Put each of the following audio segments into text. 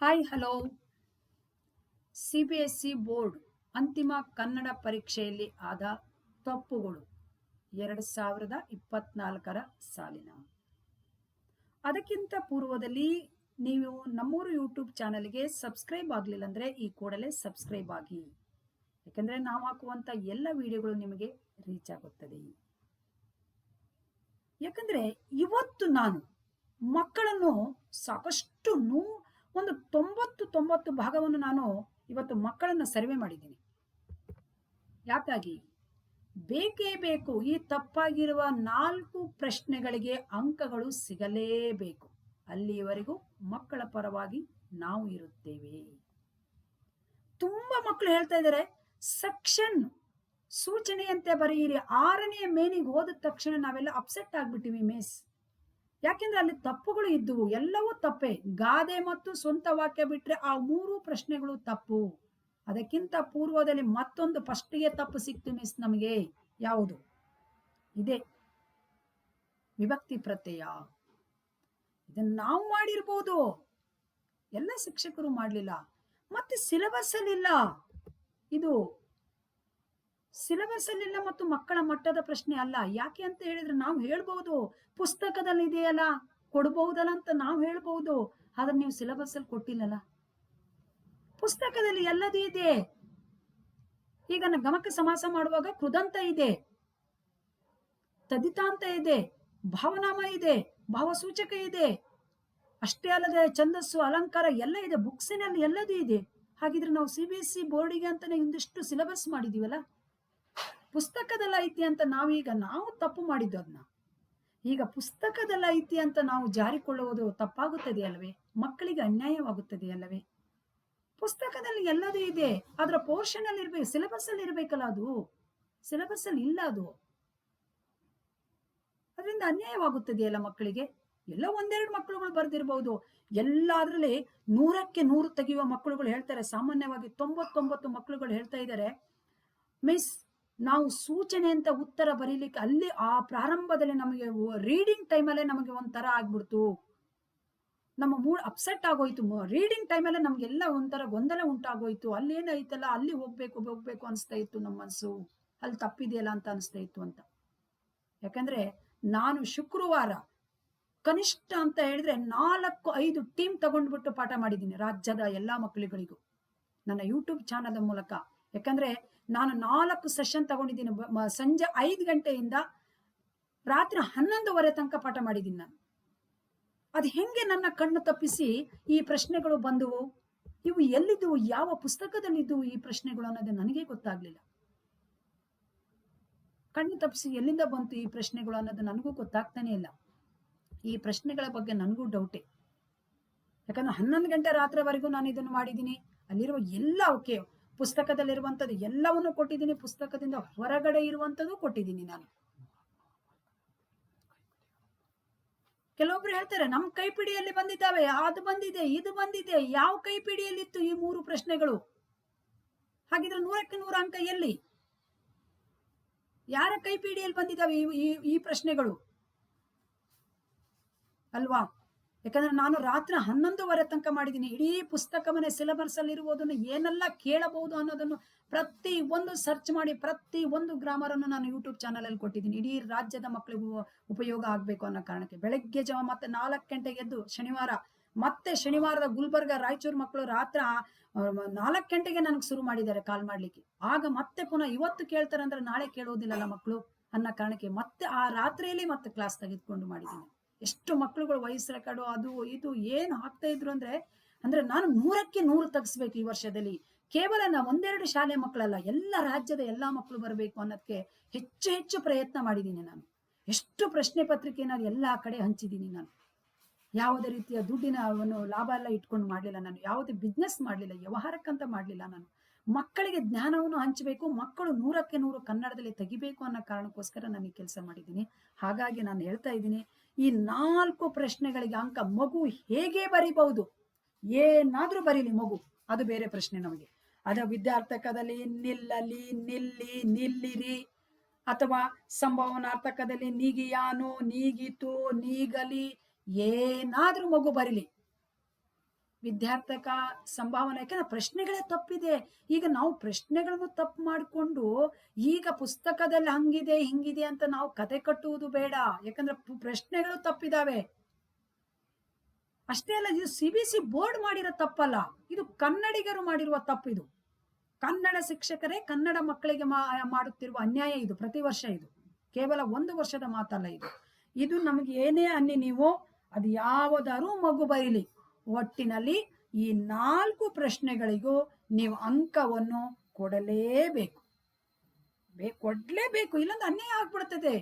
Hi, hello. C B S C board ಅಂತಿಮ ಕನ್ನಡ ಪರೀಕ್ಷೆಯಲ್ಲಿ ಆದ ತಪ್ಪುಗಳು ಎರಡು ಸಾವಿರದ ಇಪ್ಪತ್ನಾಲ್ಕರ ಸಾಲಿನ. ಅದಕ್ಕಿಂತ ಪೂರ್ವದಲ್ಲಿ ನೀವು ನಮ್ಮೂರು ಯೂಟ್ಯೂಬ್ ಚಾನಲ್ಗೆ ಸಬ್ಸ್ಕ್ರೈಬ್ ಆಗಲಿಲ್ಲ ಅಂದರೆ ಈ ಕೂಡಲೇ ಸಬ್ಸ್ಕ್ರೈಬ್ ಆಗಿ. ಯಾಕೆಂದರೆ ನಾವು ಹಾಕುವಂಥ ಎಲ್ಲ ವಿಡಿಯೋಗಳು ನಿಮಗೆ ರೀಚ್ ಆಗುತ್ತದೆ. ಯಾಕಂದರೆ ಇವತ್ತು ನಾನು ಮಕ್ಕಳನ್ನು ಸಾಕಷ್ಟು ನೂ ಒಂದು ತೊಂಬತ್ತು ತೊಂಬತ್ತು ಭಾಗವನ್ನು ನಾನು ಇವತ್ತು ಮಕ್ಕಳನ್ನು ಸರ್ವೆ ಮಾಡಿದ್ದೀನಿ. ಯಾಕಾಗಿ? ಬೇಕೇ ಬೇಕು. ಈ ತಪ್ಪಾಗಿರುವ ನಾಲ್ಕು ಪ್ರಶ್ನೆಗಳಿಗೆ ಅಂಕಗಳು ಸಿಗಲೇಬೇಕು. ಅಲ್ಲಿಯವರೆಗೂ ಮಕ್ಕಳ ಪರವಾಗಿ ನಾವು ಇರುತ್ತೇವೆ. ತುಂಬಾ ಮಕ್ಕಳು ಹೇಳ್ತಾ ಇದ್ದಾರೆ, ಸೆಕ್ಷನ್ ಸೂಚನೆಯಂತೆ ಬರೆಯಿರಿ. ಆರನೆಯ ಮೇನಿಗೆ ಹೋದ ತಕ್ಷಣ ನಾವೆಲ್ಲ ಅಪ್ಸೆಟ್ ಆಗ್ಬಿಟ್ಟಿವಿ ಮಿಸ್. ಯಾಕೆಂದ್ರೆ ಅಲ್ಲಿ ತಪ್ಪುಗಳು ಇದ್ದುವು, ಎಲ್ಲವೂ ತಪ್ಪೆ. ಗಾದೆ ಮತ್ತು ಸ್ವಂತ ವಾಕ್ಯ ಬಿಟ್ರೆ ಆ ಮೂರು ಪ್ರಶ್ನೆಗಳು ತಪ್ಪು. ಅದಕ್ಕಿಂತ ಪೂರ್ವದಲ್ಲಿ ಮತ್ತೊಂದು ಫಸ್ಟಿಗೆ ತಪ್ಪು ಸಿಕ್ತು ಮಿಸ್ ನಮಗೆ. ಯಾವುದು? ಇದೆ. ವಿಭಕ್ತಿ ಪ್ರತ್ಯಯ. ಇದನ್ನ ನಾವು ಮಾಡಿರ್ಬೋದು. ಎಲ್ಲ ಶಿಕ್ಷಕರು ಮಾಡಲಿಲ್ಲ. ಮತ್ತೆ ಸಿಲೆಬಸ್ ಅಲ್ಲಿಲ್ಲ. ಇದು ಸಿಲೆಬಸ್ ಅಲ್ಲಿಲ್ಲ ಮತ್ತು ಮಕ್ಕಳ ಮಟ್ಟದ ಪ್ರಶ್ನೆ ಅಲ್ಲ. ಯಾಕೆ ಅಂತ ಹೇಳಿದ್ರೆ ನಾವು ಹೇಳ್ಬಹುದು ಪುಸ್ತಕದಲ್ಲಿ ಇದೆಯಲ್ಲ ಕೊಡಬಹುದಲ್ಲ ಅಂತ ನಾವು ಹೇಳ್ಬಹುದು, ಆದ್ರೆ ನೀವು ಸಿಲೆಬಸ್ ಅಲ್ಲಿ ಕೊಟ್ಟಿಲ್ಲಲ್ಲ. ಪುಸ್ತಕದಲ್ಲಿ ಎಲ್ಲದೂ ಇದೆ. ಈಗ ಗಮಕ ಸಮಾಸ ಮಾಡುವಾಗ ಕೃದಂತ ಇದೆ, ತದಿತಾಂತ ಇದೆ, ಭಾವನಾಮ ಇದೆ, ಭಾವಸೂಚಕ ಇದೆ, ಅಷ್ಟೇ ಅಲ್ಲದೆ ಛಂದಸ್ಸು, ಅಲಂಕಾರ ಎಲ್ಲ ಇದೆ. ಬುಕ್ಸಿನಲ್ಲಿ ಎಲ್ಲದೂ ಇದೆ. ಹಾಗಿದ್ರೆ ನಾವು ಸಿ ಬಿ ಎಸ್ ಸಿ ಬೋರ್ಡಿಗೆ ಅಂತಾನೆ ಒಂದಿಷ್ಟು ಸಿಲೆಬಸ್ ಮಾಡಿದೀವಲ್ಲ ಪುಸ್ತಕದಲ್ಲಿ ಐತಿ ಅಂತ ನಾವೀಗ ನಾವು ತಪ್ಪು ಮಾಡಿದ್ದು ಅದನ್ನ ಈಗ ಪುಸ್ತಕದಲ್ಲಿ ಐತಿ ಅಂತ ನಾವು ಜಾರಿಕೊಳ್ಳುವುದು ತಪ್ಪಾಗುತ್ತದೆ ಅಲ್ಲವೇ ಮಕ್ಕಳಿಗೆ ಅನ್ಯಾಯವಾಗುತ್ತದೆ ಅಲ್ಲವೇ ಪುಸ್ತಕದಲ್ಲಿ ಎಲ್ಲದೂ ಇದೆ, ಅದರ ಪೋರ್ಷನ್ ಅಲ್ಲಿ ಇರ್ಬೇಕು ಸಿಲೆಬಸ್ ಅಲ್ಲಿ ಇರ್ಬೇಕಲ್ಲ ಅದು? ಸಿಲೆಬಸ್ ಅಲ್ಲಿ ಇಲ್ಲ ಅದು. ಅದರಿಂದ ಅನ್ಯಾಯವಾಗುತ್ತದೆಯಲ್ಲ ಮಕ್ಕಳಿಗೆ? ಎಲ್ಲ ಒಂದೆರಡು ಮಕ್ಕಳುಗಳು ಬರ್ದಿರ್ಬಹುದು ಎಲ್ಲಾದ್ರಲ್ಲಿ ನೂರಕ್ಕೆ ನೂರು ತೆಗೆಯುವ ಮಕ್ಕಳುಗಳು ಹೇಳ್ತಾರೆ. ಸಾಮಾನ್ಯವಾಗಿ ತೊಂಬತ್ತೊಂಬತ್ತು ಮಕ್ಕಳುಗಳು ಹೇಳ್ತಾ ಇದ್ದಾರೆ. ಮಿಸ್ ನಾವು ಸೂಚನೆ ಅಂತ ಉತ್ತರ ಬರೀಲಿಕ್ಕೆ ಅಲ್ಲಿ ಆ ಪ್ರಾರಂಭದಲ್ಲಿ ನಮಗೆ ರೀಡಿಂಗ್ ಟೈಮಲ್ಲೇ ನಮಗೆ ಒಂಥರ ಆಗ್ಬಿಡ್ತು. ನಮ್ಮ ಮೂಡ್ ಅಪ್ಸೆಟ್ ಆಗೋಯ್ತು. ರೀಡಿಂಗ್ ಟೈಮಲ್ಲೇ ನಮಗೆಲ್ಲ ಒಂಥರ ಗೊಂದಲ ಉಂಟಾಗೋಯ್ತು. ಅಲ್ಲೇನೈತಲ್ಲ ಅಲ್ಲಿ ಹೋಗ್ಬೇಕು ಹೋಗ್ಬೇಕು ಅನಿಸ್ತಾ ಇತ್ತು ನಮ್ಮ ಮನಸ್ಸು. ಅಲ್ಲಿ ತಪ್ಪಿದೆಯಲ್ಲ ಅಂತ ಅನಿಸ್ತಾ ಇತ್ತು ಅಂತ. ಯಾಕಂದ್ರೆ ನಾನು ಶುಕ್ರವಾರ ಕನಿಷ್ಠ ಅಂತ ಹೇಳಿದ್ರೆ ನಾಲ್ಕು, ಐದು ಟೀಮ್ ತಗೊಂಡ್ಬಿಟ್ಟು ಪಾಠ ಮಾಡಿದ್ದೀನಿ ರಾಜ್ಯದ ಎಲ್ಲಾ ಮಕ್ಕಳುಗಳಿಗೂ. ನನ್ನ ಯೂಟ್ಯೂಬ್ ಚಾನಲ್ ಮೂಲಕ. ಯಾಕಂದ್ರೆ ನಾನು ನಾಲ್ಕು ಸೆಷನ್ ತಗೊಂಡಿದ್ದೀನಿ. ಸಂಜೆ ಐದು ಗಂಟೆಯಿಂದ ರಾತ್ರಿ ಹನ್ನೊಂದುವರೆ ತನಕ ಪಾಠ ಮಾಡಿದ್ದೀನಿ ನಾನು. ಅದು ಹೆಂಗೆ ನನ್ನ ಕಣ್ಣು ತಪ್ಪಿಸಿ ಈ ಪ್ರಶ್ನೆಗಳು ಬಂದವು? ಇವು ಎಲ್ಲಿದ್ದವು? ಯಾವ ಪುಸ್ತಕದಲ್ಲಿದ್ದವು ಈ ಪ್ರಶ್ನೆಗಳು ಅನ್ನೋದು ನನಗೆ ಗೊತ್ತಾಗ್ಲಿಲ್ಲ. ಕಣ್ಣು ತಪ್ಪಿಸಿ ಎಲ್ಲಿಂದ ಬಂತು ಈ ಪ್ರಶ್ನೆಗಳು ಅನ್ನೋದು ನನಗೂ ಗೊತ್ತಾಗ್ತಾನೆ ಇಲ್ಲ. ಈ ಪ್ರಶ್ನೆಗಳ ಬಗ್ಗೆ ನನಗೂ ಡೌಟೆ. ಯಾಕಂದ್ರೆ ಹನ್ನೊಂದು ಗಂಟೆ ರಾತ್ರಿವರೆಗೂ ನಾನು ಇದನ್ನು ಮಾಡಿದ್ದೀನಿ. ಅಲ್ಲಿರುವ ಎಲ್ಲ ಓಕೆ. ಪುಸ್ತಕದಲ್ಲಿರುವಂಥದ್ದು ಎಲ್ಲವನ್ನು ಕೊಟ್ಟಿದ್ದೀನಿ. ಪುಸ್ತಕದಿಂದ ಹೊರಗಡೆ ಇರುವಂಥದ್ದು ಕೊಟ್ಟಿದ್ದೀನಿ ನಾನು. ಕೆಲವೊಬ್ರು ಹೇಳ್ತಾರೆ ನಮ್ಮ ಕೈಪಿಡಿಯಲ್ಲಿ ಬಂದಿದ್ದಾವೆ, ಅದು ಬಂದಿದೆ, ಇದು ಬಂದಿದೆ, ಯಾವ ಕೈಪಿಡಿಯಲ್ಲಿತ್ತು ಈ ಮೂರು ಪ್ರಶ್ನೆಗಳು? ಹಾಗಿದ್ರೆ ನೂರಕ್ಕೆ ನೂರ ಅಂಕ ಎಲ್ಲಿ? ಯಾರ ಕೈಪಿಡಿಯಲ್ಲಿ ಬಂದಿದ್ದಾವೆ ಈ ಈ ಪ್ರಶ್ನೆಗಳು? ಅಲ್ವಾ? ಯಾಕಂದ್ರೆ ನಾನು ರಾತ್ರಿ ಹನ್ನೊಂದುವರೆ ತನಕ ಮಾಡಿದ್ದೀನಿ. ಇಡೀ ಪುಸ್ತಕವನ್ನೇ ಸಿಲೆಬಸ್ ಅಲ್ಲಿ ಇರುವುದನ್ನು ಏನೆಲ್ಲ ಕೇಳಬಹುದು ಅನ್ನೋದನ್ನು ಪ್ರತಿ ಒಂದು ಸರ್ಚ್ ಮಾಡಿ ಪ್ರತಿ ಒಂದು ಗ್ರಾಮರ್ ಅನ್ನು ನಾನು ಯೂಟ್ಯೂಬ್ ಚಾನಲ್ ಅಲ್ಲಿ ಕೊಟ್ಟಿದ್ದೀನಿ. ಇಡೀ ರಾಜ್ಯದ ಮಕ್ಕಳಿಗೂ ಉಪಯೋಗ ಆಗ್ಬೇಕು ಅನ್ನೋ ಕಾರಣಕ್ಕೆ. ಬೆಳಗ್ಗೆ ಜಾವ ಮತ್ತೆ ನಾಲ್ಕು ಗಂಟೆಗೆ ಎದ್ದು ಶನಿವಾರ, ಮತ್ತೆ ಶನಿವಾರದ ಗುಲ್ಬರ್ಗ, ರಾಯಚೂರು ಮಕ್ಕಳು ರಾತ್ರಿ ನಾಲ್ಕು ಗಂಟೆಗೆ ನನಗೆ ಶುರು ಮಾಡಿದ್ದಾರೆ ಕಾಲ್ ಮಾಡ್ಲಿಕ್ಕೆ. ಆಗ ಮತ್ತೆ ಪುನಃ ಇವತ್ತು ಕೇಳ್ತಾರೆ ಅಂದ್ರೆ ನಾಳೆ ಕೇಳೋದಿಲ್ಲಲ್ಲ ಮಕ್ಕಳು ಅನ್ನೋ ಕಾರಣಕ್ಕೆ ಮತ್ತೆ ಆ ರಾತ್ರಿಯಲ್ಲಿ ಮತ್ತೆ ಕ್ಲಾಸ್ ತೆಗೆದುಕೊಂಡು ಮಾಡಿದ್ದೀನಿ. ಎಷ್ಟು ಮಕ್ಳುಗಳು ವಯಸ್ಸು ರೆಕಾರ್ಡು, ಅದು ಇದು ಏನು ಹಾಕ್ತಾ ಇದ್ರು ಅಂದ್ರೆ ಅಂದ್ರೆ ನಾನು ನೂರಕ್ಕೆ ನೂರು ತಗ್ಸ್ಬೇಕು ಈ ವರ್ಷದಲ್ಲಿ. ಕೇವಲ ನಾ ಒಂದೆರಡು ಶಾಲೆ ಮಕ್ಕಳಲ್ಲ, ಎಲ್ಲ ರಾಜ್ಯದ ಎಲ್ಲಾ ಮಕ್ಕಳು ಬರಬೇಕು ಅನ್ನೋದಕ್ಕೆ ಹೆಚ್ಚು ಹೆಚ್ಚು ಪ್ರಯತ್ನ ಮಾಡಿದ್ದೀನಿ ನಾನು. ಎಷ್ಟು ಪ್ರಶ್ನೆ ಪತ್ರಿಕೆನ ಎಲ್ಲ ಕಡೆ ಹಂಚಿದ್ದೀನಿ ನಾನು. ಯಾವುದೇ ರೀತಿಯ ದುಡ್ಡಿನ ಅವನು ಲಾಭ ಎಲ್ಲ ಇಟ್ಕೊಂಡು ಮಾಡಲಿಲ್ಲ ನಾನು, ಯಾವುದೇ ಬಿಸ್ನೆಸ್ ಮಾಡಲಿಲ್ಲ, ವ್ಯವಹಾರಕ್ಕಂತ ಮಾಡಲಿಲ್ಲ ನಾನು. ಮಕ್ಕಳಿಗೆ ಜ್ಞಾನವನ್ನು ಹಂಚಬೇಕು, ಮಕ್ಕಳು ನೂರಕ್ಕೆ ನೂರು ಕನ್ನಡದಲ್ಲಿ ತೆಗಿಬೇಕು ಅನ್ನೋ ಕಾರಣಕ್ಕೋಸ್ಕರ ನಾನು ಈ ಕೆಲಸ ಮಾಡಿದ್ದೀನಿ. ಹಾಗಾಗಿ ನಾನು ಹೇಳ್ತಾ ಇದ್ದೀನಿ ಈ ನಾಲ್ಕು ಪ್ರಶ್ನೆಗಳಿಗೆ ಅಂಕ ಮಗು ಹೇಗೆ ಬರಿಬಹುದು? ಏನಾದ್ರೂ ಬರೀಲಿ ಮಗು. ಅದು ಬೇರೆ ಪ್ರಶ್ನೆ ನಮಗೆ. ಅದ ವಿದ್ಯಾರ್ಥಕದಲ್ಲಿ ನಿಲ್ಲಲಿ, ನಿಲ್ಲಿ, ನಿಲ್ಲಿರಿ. ಅಥವಾ ಸಂಭಾವನಾರ್ಥಕದಲ್ಲಿ ನೀಗಿಯಾನು, ನೀಗಿತು, ನೀಗಲಿ, ಏನಾದ್ರೂ ಮಗು ಬರೀಲಿ. ವಿದ್ಯಾರ್ಥಕ ಸಂಭಾವನೆ, ಯಾಕಂದ್ರೆ ಪ್ರಶ್ನೆಗಳೇ ತಪ್ಪಿದೆ. ಈಗ ನಾವು ಪ್ರಶ್ನೆಗಳನ್ನು ತಪ್ಪು ಮಾಡಿಕೊಂಡು ಈಗ ಪುಸ್ತಕದಲ್ಲಿ ಹಂಗಿದೆ, ಹಿಂಗಿದೆ ಅಂತ ನಾವು ಕತೆ ಕಟ್ಟುವುದು ಬೇಡ. ಯಾಕಂದ್ರೆ ಪ್ರಶ್ನೆಗಳು ತಪ್ಪಿದಾವೆ. ಅಷ್ಟೇ ಅಲ್ಲ, ಇದು ಸಿ ಬಿ ಸಿ ಬೋರ್ಡ್ ಮಾಡಿರೋ ತಪ್ಪಲ್ಲ. ಇದು ಕನ್ನಡಿಗರು ಮಾಡಿರುವ ತಪ್ಪು ಇದು. ಕನ್ನಡ ಶಿಕ್ಷಕರೇ ಕನ್ನಡ ಮಕ್ಕಳಿಗೆ ಮಾಡುತ್ತಿರುವ ಅನ್ಯಾಯ ಇದು, ಪ್ರತಿ ವರ್ಷ ಇದು. ಕೇವಲ ಒಂದು ವರ್ಷದ ಮಾತಲ್ಲ ಇದು. ಇದು ನಮಗೆ ಏನೇ ಅನ್ನಿ ನೀವು, ಅದು ಯಾವುದಾದ್ರೂ ಮಗು ಬರೀಲಿ. ಒಟ್ಟಿನಲ್ಲಿ ಈ ನಾಲ್ಕು ಪ್ರಶ್ನೆಗಳಿಗೂ ನೀವು ಅಂಕವನ್ನು ಕೊಡಲೇಬೇಕು. ಕೊಡ್ಲೇಬೇಕು. ಇಲ್ಲಂದ್ರೆ ಅನ್ಯಾಯ ಆಗ್ಬಿಡ್ತದೆ.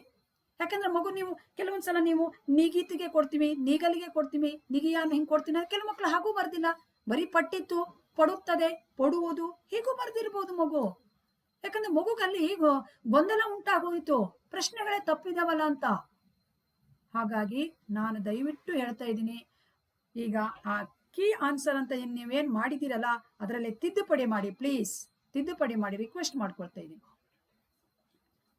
ಯಾಕಂದ್ರೆ ಮಗು ನೀವು ಕೆಲವೊಂದ್ಸಲ ನೀವು ನಿಗೀತಿಗೆ ಕೊಡ್ತೀವಿ, ನಿಗಲಿಗೆ ಕೊಡ್ತೀವಿ, ನಿಗಿಯಾನ ಹಿಂಗೆ ಕೊಡ್ತೀನಿ ಕೆಲವು ಮಕ್ಕಳು ಹಾಗೂ ಬರ್ದಿಲ್ಲ. ಬರೀ ಪಟ್ಟಿತ್ತು, ಪಡುತ್ತದೆ, ಪಡುವುದು ಹೀಗೂ ಬರ್ದಿರ್ಬೋದು ಮಗು. ಯಾಕಂದ್ರೆ ಮಗುಗಲ್ಲಿ ಈಗ ಗೊಂದಲ ಉಂಟಾಗೋಯ್ತು. ಪ್ರಶ್ನೆಗಳೇ ತಪ್ಪಿದವಲ್ಲ ಅಂತ. ಹಾಗಾಗಿ ನಾನು ದಯವಿಟ್ಟು ಹೇಳ್ತಾ ಇದ್ದೀನಿ ಈಗ ಆ ಕೀ ಆನ್ಸರ್ ಅಂತ ನೀವೇನ್ ಮಾಡಿದ್ದೀರಲ್ಲ, ಅದರಲ್ಲಿ ತಿದ್ದುಪಡಿ ಮಾಡಿ ಪ್ಲೀಸ್ ತಿದ್ದುಪಡಿ ಮಾಡಿ ರಿಕ್ವೆಸ್ಟ್ ಮಾಡ್ಕೊಳ್ತಾ ಇದ್ದೀನಿ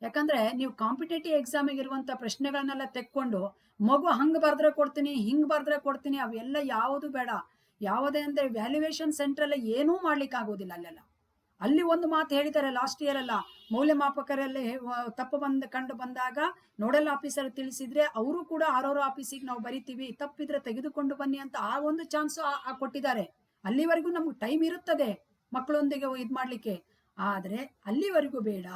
ಯಾಕಂದ್ರೆ ನೀವು ಕಾಂಪಿಟೇಟಿವ್ ಎಕ್ಸಾಮಿಗೆ ಇರುವಂತ ಪ್ರಶ್ನೆಗಳನ್ನೆಲ್ಲ ತೆಕ್ಕೊಂಡು, ಮಗು ಹಂಗ್ ಬರ್ದ್ರೆ ಕೊಡ್ತೀನಿ, ಹಿಂಗ್ ಬರ್ದ್ರೆ ಕೊಡ್ತೀನಿ, ಅವೆಲ್ಲ ಯಾವುದು ಬೇಡ. ಯಾವುದೇ ಅಂದ್ರೆ ವ್ಯಾಲ್ಯೂಯೇಷನ್ ಸೆಂಟರ್ ಎಲ್ಲ ಏನೂ ಮಾಡ್ಲಿಕ್ಕೆ ಆಗೋದಿಲ್ಲ ಅಲ್ಲೆಲ್ಲ. ಅಲ್ಲಿ ಒಂದು ಮಾತು ಹೇಳಿದ್ದಾರೆ ಲಾಸ್ಟ್ ಇಯರ್ ಅಲ್ಲ. ಮೌಲ್ಯಮಾಪಕರಲ್ಲಿ ತಪ್ಪು ಬಂದ, ಕಂಡು ಬಂದಾಗ ನೋಡಲ್ ಆಫೀಸರ್ ತಿಳಿಸಿದ್ರೆ ಅವರು ಕೂಡ ಆರೋರ ಆಫೀಸಿಗೆ ನಾವು ಬರಿತೀವಿ. ತಪ್ಪಿದ್ರೆ ತೆಗೆದುಕೊಂಡು ಬನ್ನಿ ಅಂತ ಆ ಒಂದು ಚಾನ್ಸ್ ಕೊಟ್ಟಿದ್ದಾರೆ. ಅಲ್ಲಿವರೆಗೂ ನಮ್ಗೆ ಟೈಮ್ ಇರುತ್ತದೆ ಮಕ್ಕಳೊಂದಿಗೆ ಇದು ಮಾಡ್ಲಿಕ್ಕೆ. ಆದ್ರೆ ಅಲ್ಲಿವರೆಗೂ ಬೇಡ.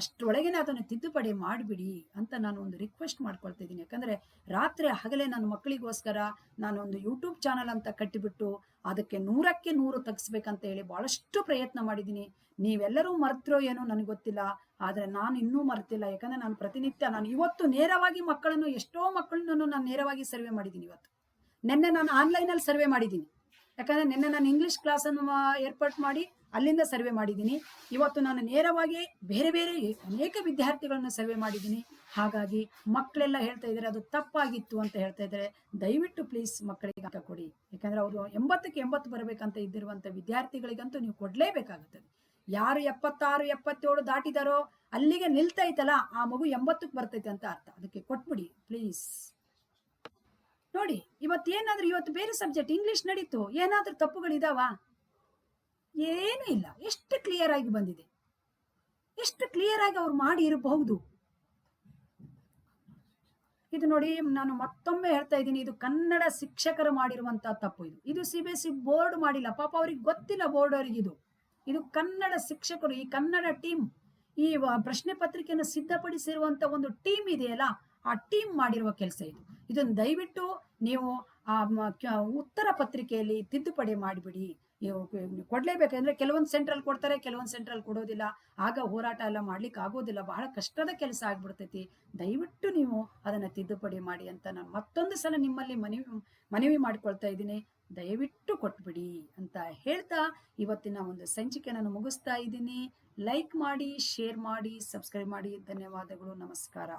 ಅಷ್ಟರೊಳಗೇನೆ ಅದನ್ನು ತಿದ್ದುಪಡಿ ಮಾಡಿಬಿಡಿ ಅಂತ ನಾನು ಒಂದು ರಿಕ್ವೆಸ್ಟ್ ಮಾಡ್ಕೊಳ್ತಾ ಇದ್ದೀನಿ. ಯಾಕಂದರೆ ರಾತ್ರಿ ಹಗಲೇ ನನ್ನ ಮಕ್ಕಳಿಗೋಸ್ಕರ ನಾನು ಒಂದು ಯೂಟ್ಯೂಬ್ ಚಾನಲ್ ಅಂತ ಕಟ್ಟಿಬಿಟ್ಟು ಅದಕ್ಕೆ ನೂರಕ್ಕೆ ನೂರು ತಗ್ಸ್ಬೇಕಂತ ಹೇಳಿ ಭಾಳಷ್ಟು ಪ್ರಯತ್ನ ಮಾಡಿದ್ದೀನಿ. ನೀವೆಲ್ಲರೂ ಮರೆತರೋ ಏನೋ ನನಗೆ ಗೊತ್ತಿಲ್ಲ, ಆದರೆ ನಾನು ಇನ್ನೂ ಮರ್ತಿಲ್ಲ. ಯಾಕಂದರೆ ನಾನು ಪ್ರತಿನಿತ್ಯ ನಾನು ಇವತ್ತು ನೇರವಾಗಿ ಮಕ್ಕಳನ್ನು, ಎಷ್ಟೋ ಮಕ್ಕಳನ್ನು ನಾನು ನೇರವಾಗಿ ಸರ್ವೆ ಮಾಡಿದ್ದೀನಿ ಇವತ್ತು. ನಿನ್ನೆ ನಾನು ಆನ್ಲೈನಲ್ಲಿ ಸರ್ವೆ ಮಾಡಿದ್ದೀನಿ. ಯಾಕಂದರೆ ನಿನ್ನೆ ನಾನು ಇಂಗ್ಲೀಷ್ ಕ್ಲಾಸನ್ನು ಏರ್ಪಾಟ್ ಮಾಡಿ ಅಲ್ಲಿಂದ ಸರ್ವೆ ಮಾಡಿದ್ದೀನಿ. ಇವತ್ತು ನಾನು ನೇರವಾಗಿ ಬೇರೆ ಬೇರೆ ಅನೇಕ ವಿದ್ಯಾರ್ಥಿಗಳನ್ನು ಸರ್ವೆ ಮಾಡಿದ್ದೀನಿ. ಹಾಗಾಗಿ ಮಕ್ಕಳೆಲ್ಲ ಹೇಳ್ತಾ ಇದ್ದಾರೆ, ಅದು ತಪ್ಪಾಗಿತ್ತು ಅಂತ ಹೇಳ್ತಾ ಇದ್ದಾರೆ. ದಯವಿಟ್ಟು ಪ್ಲೀಸ್ ಮಕ್ಕಳಿಗೆ ಅಂಕ ಕೊಡಿ. ಯಾಕಂದ್ರೆ ಅವರು ಎಂಬತ್ತಕ್ಕೆ ಎಂಬತ್ತು ಬರಬೇಕಂತ ಇದ್ದಿರುವಂತ ವಿದ್ಯಾರ್ಥಿಗಳಿಗಂತೂ ನೀವು ಕೊಡ್ಲೇಬೇಕಾಗುತ್ತದೆ. ಯಾರು ಎಪ್ಪತ್ತಾರು, ಎಪ್ಪತ್ತೇಳು ದಾಟಿದಾರೋ ಅಲ್ಲಿಗೆ ನಿಲ್ತೈತಲ್ಲ ಆ ಮಗು ಎಂಬತ್ತಕ್ಕೆ ಬರ್ತೈತೆ ಅಂತ ಅರ್ಥ. ಅದಕ್ಕೆ ಕೊಟ್ಬಿಡಿ ಪ್ಲೀಸ್ ನೋಡಿ, ಇವತ್ತೇನಾದ್ರೂ ಇವತ್ತು ಬೇರೆ ಸಬ್ಜೆಕ್ಟ್ ಇಂಗ್ಲಿಷ್ ನಡೀತು. ಏನಾದ್ರೂ ತಪ್ಪುಗಳಿದಾವ? ಏನೂ ಇಲ್ಲ. ಎಷ್ಟು ಕ್ಲಿಯರ್ ಆಗಿ ಬಂದಿದೆ. ಎಷ್ಟು ಕ್ಲಿಯರ್ ಆಗಿ ಅವ್ರು ಮಾಡಿ ಇರಬಹುದು. ಇದು ನೋಡಿ, ನಾನು ಮತ್ತೊಮ್ಮೆ ಹೇಳ್ತಾ ಇದ್ದೀನಿ, ಇದು ಕನ್ನಡ ಶಿಕ್ಷಕರು ಮಾಡಿರುವಂತಹ ತಪ್ಪು ಇದು. ಇದು C B S C board ಮಾಡಿಲ್ಲ. ಪಾಪ ಅವ್ರಿಗೆ ಗೊತ್ತಿಲ್ಲ ಬೋರ್ಡ್ ಅವ್ರಿಗೆ ಇದು. ಇದು ಕನ್ನಡ ಶಿಕ್ಷಕರು, ಈ ಕನ್ನಡ ಟೀಮ್, ಈ ಪ್ರಶ್ನೆ ಪತ್ರಿಕೆಯನ್ನು ಸಿದ್ಧಪಡಿಸಿರುವಂತ ಒಂದು ಟೀಮ್ ಇದೆಯಲ್ಲ, ಆ ಟೀಮ್ ಮಾಡಿರುವ ಕೆಲಸ ಇದು. ಇದನ್ನು ದಯವಿಟ್ಟು ನೀವು ಆ ಉತ್ತರ ಪತ್ರಿಕೆಯಲ್ಲಿ ತಿದ್ದುಪಡಿ ಮಾಡಿಬಿಡಿ. ಕೊಡಲೇಬೇಕು ಅಂದರೆ ಕೆಲವೊಂದು ಸೆಂಟ್ರಲ್ ಕೊಡ್ತಾರೆ, ಕೆಲವೊಂದು ಸೆಂಟ್ರಲ್ ಕೊಡೋದಿಲ್ಲ. ಆಗ ಹೋರಾಟ ಎಲ್ಲ ಮಾಡ್ಲಿಕ್ಕೆ ಆಗೋದಿಲ್ಲ. ಬಹಳ ಕಷ್ಟದ ಕೆಲಸ ಆಗ್ಬಿಡ್ತೈತಿ. ದಯವಿಟ್ಟು ನೀವು ಅದನ್ನ ತಿದ್ದುಪಡಿ ಮಾಡಿ ಅಂತ ನಾನು ಮತ್ತೊಂದು ಸಲ ನಿಮ್ಮಲ್ಲಿ ಮನವಿ ಮನವಿ ಮಾಡ್ಕೊಳ್ತಾ ಇದ್ದೀನಿ. ದಯವಿಟ್ಟು ಕೊಟ್ಬಿಡಿ ಅಂತ ಹೇಳ್ತಾ ಇವತ್ತಿನ ಒಂದು ಸಂಚಿಕೆ ನಾನು ಮುಗಿಸ್ತಾ ಇದ್ದೀನಿ. ಲೈಕ್ ಮಾಡಿ, ಶೇರ್ ಮಾಡಿ, ಸಬ್ಸ್ಕ್ರೈಬ್ ಮಾಡಿ. ಧನ್ಯವಾದಗಳು. ನಮಸ್ಕಾರ.